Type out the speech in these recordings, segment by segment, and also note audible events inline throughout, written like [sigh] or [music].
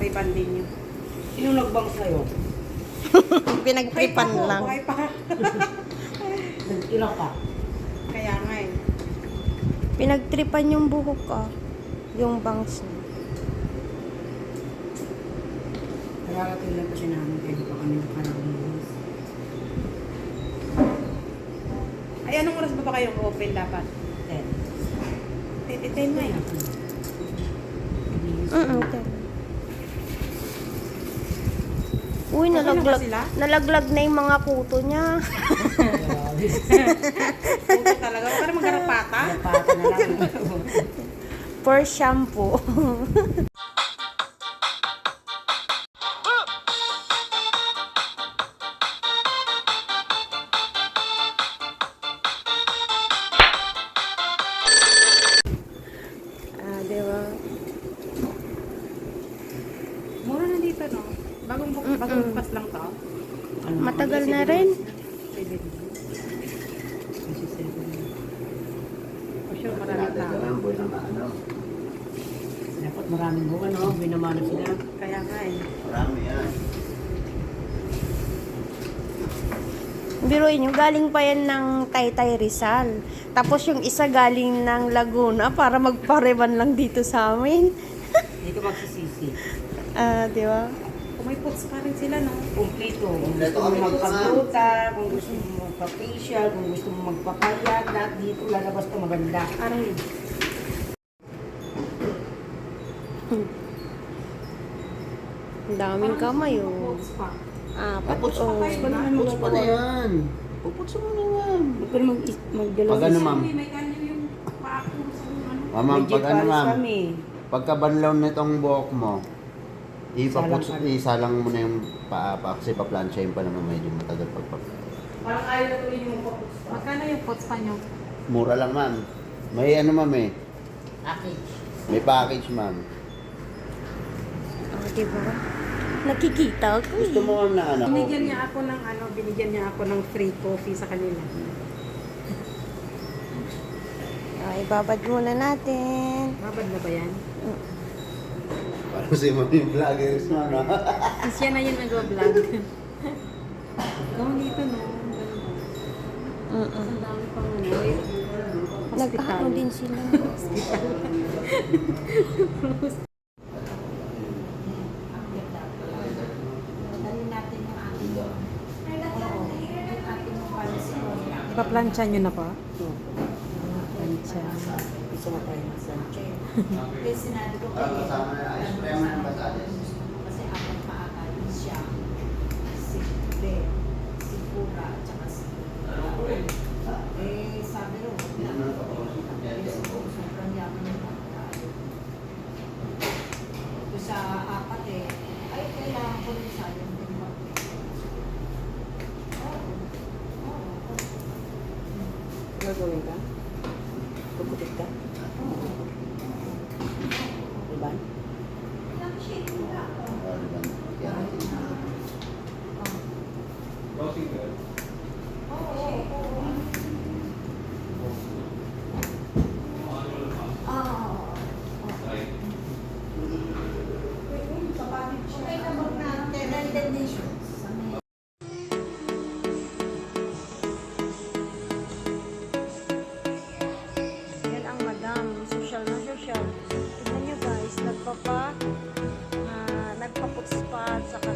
papariban din yun. Sino nagbang sa'yo? [laughs] Pinagtripan lang. buhay pa. Nagtira ka. Kaya nga eh. Pinagtripan yung buhok ko. Yung bangs niya. Nakakating lang kasi namin kayo pa kami nakarabuhos. Ay, anong oras ba ba kayo open dapat? Ten. Tititin na eh. Mm okay. Uy, Okay na nalaglag, nalaglag na yung mga kuto niya. Puto talaga. Para magkarapata. Napata na lang. For shampoo. [laughs] tao. Dapat maraming bunga, no? Binamano sila. Kaya nga eh. Marami yan. Biruin nyo, galing pa yan ng Taytay Rizal. Tapos yung isa galing ng Laguna para magpareban lang dito sa amin. [laughs] Hindi ka magsisisi. Ah, di ba? Kung may puts pa rin sila, no? Kompleto. Kung gusto mo magpagluta, kung gusto mo magpa-facial, kung gusto mo magpapayat, lahat dito lalabas ka maganda. Parang Ang daming kamay, oh. Ah, Puputs oh. pa naman na yan. Puputs mo na yan. Huwag ka na mag- magdala. Pag ano, ma'am? Ano. Ma'am, Legit pag ano, ma'am? Pagkabanlaw nitong buhok mo, ipaputs, Isalang mo na yung paa pa kasi pa-planchain pa naman medyo matagal pagpag. Parang ayaw na tuloy yung papusta. Magkano yung puts pa nyo? Mura lang, ma'am. May ano, ma'am eh. Package. May package, ma'am. Ah, di ba? Nakikita ko Gusto eh. mo, ma'am, na ano? Binigyan niya ako ng ano, binigyan niya ako ng free coffee sa kanila. Ah, ibabad muna natin. Babad na ba yan? Parang si yung vloggers mo, no? [laughs] Siya na yung nag-vlog. Gawin dito, no? Mm-mm. Ang dami pang ano. eh, Nagkahano din sila. [laughs] Ipa-plancha nyo na pa? Plancha. Isa na tayo masanche. Kasi sinabi ko kayo, kasama na ice cream and patates. kasi apat paakal siya. Si Be, si Pura, at saka si Raul. Eh, sabi ro, Yan ang papausap. Yan, eh, yan. siguro sobrang yaman ng pagkain. Doon sa apat eh, ay kailangan ko rin sayang din ba? Oo. Oo. Gagawin ka? Pagkupit ka? Diba? Pa at saka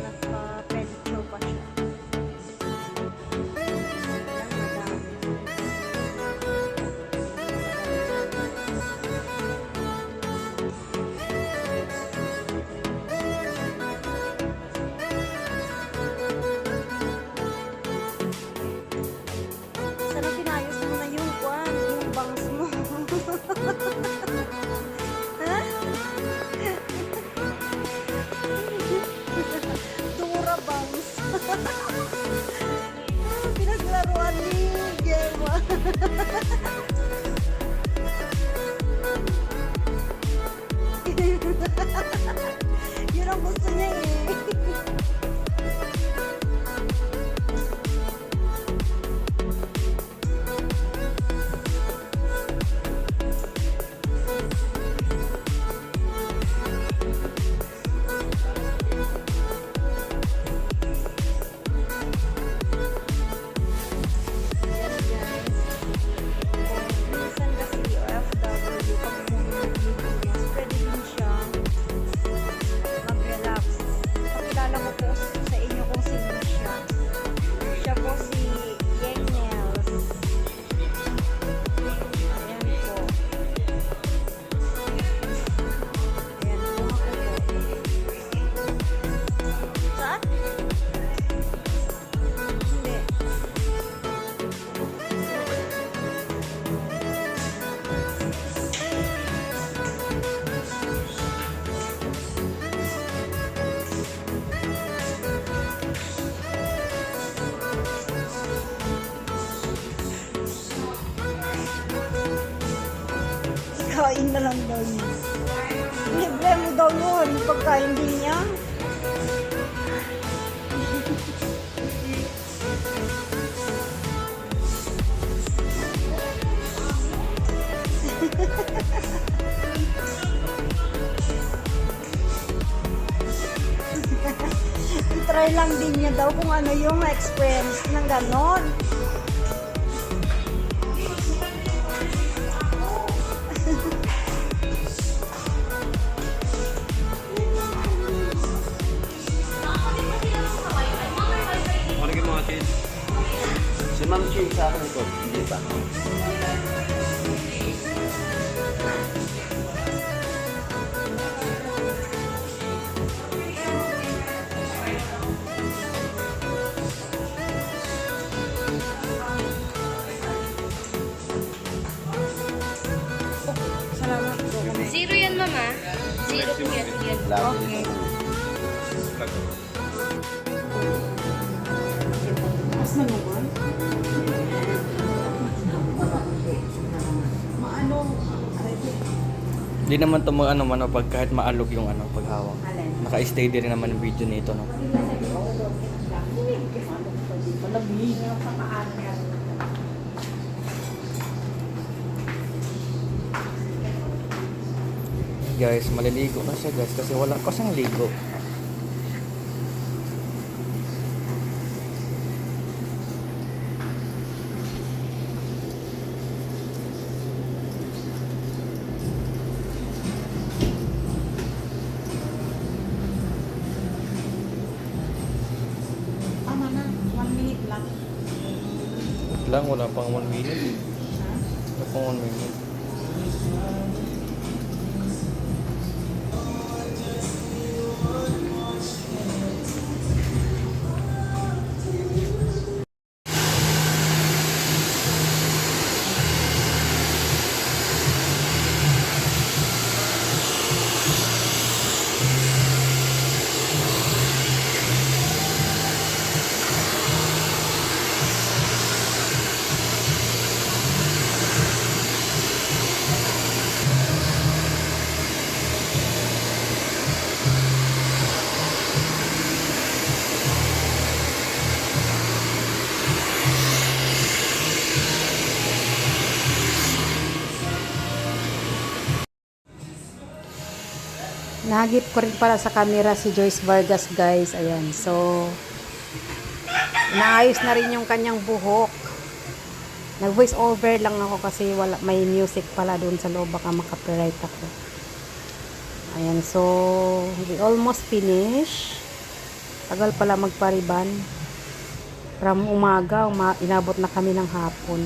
Ha ha ha ha! Pagkain na lang daw niya. Libre mo daw yun, pagkain din niya. [laughs] try lang din niya daw kung ano yung experience ng ganon. Ching sa akin ito. Hindi pa. Zero yan, mama. Zero po yan. yan. Lagi. Mas naman. Hindi naman to mag ano man pag kahit maalog yung ano paghawak. Naka-stay din naman yung video nito no. Guys, maliligo na siya guys kasi wala ko siyang ligo. Tama na, one minute lang. Wait lang, wala pang 1 minute. Wala pang 1 minute. Nagip ko rin pala sa camera si Joyce Vargas, guys. Ayan. So, naayos na rin yung kanyang buhok. Nag-voice over lang ako kasi wala, may music pala doon sa loob. Baka makapiright ako. Ayan. So, we almost finish. Tagal pala magpariban. From umaga, uma, inabot na kami ng hapon.